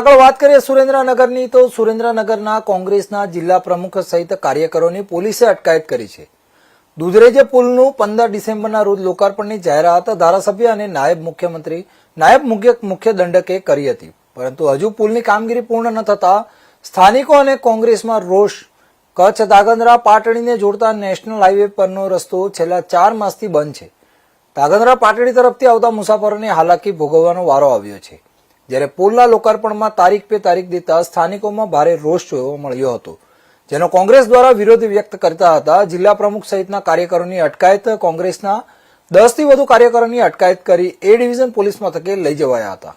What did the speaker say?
આગળ વાત કરીએ સુરેન્દ્રનગરની, તો સુરેન્દ્રનગરના કોંગ્રેસના જિલ્લા પ્રમુખ સહિત કાર્યકરોની પોલીસે અટકાયત કરી છે. દુધરેજે પુલનું પંદર ડિસેમ્બરના રોજ લોકાર્પણની જાહેરાત ધારાસભ્ય અને નાયબ મુખ્યમંત્રી, નાયબ મુખ્ય મુખ્ય દંડકે કરી હતી. પરંતુ હજુ પુલની કામગીરી પૂર્ણ ન થતા સ્થાનિકો અને કોંગ્રેસમાં રોષ. કચ્છ દાગંદ્રા પાટડીને જોડતા નેશનલ હાઈવે પરનો રસ્તો છેલ્લા ચાર માસથી બંધ છે. દાગંદ્રા પાટડી તરફથી આવતા મુસાફરોને હાલાકી ભોગવવાનો વારો આવ્યો છે. જ્યારે પુલના લોકાર્પણમાં તારીખ પે તારીખ દેતા સ્થાનિકોમાં ભારે રોષ જોવા મળ્યો હતો. જેનો કોંગ્રેસ દ્વારા વિરોધ વ્યક્ત કરતા હતા, જિલ્લા પ્રમુખ સહિતના કાર્યકરોની અટકાયત, કોંગ્રેસના દસથી વધુ કાર્યકરોની અટકાયત કરી એ ડિવિઝન પોલીસ મથકે લઈ જવાયા હતા.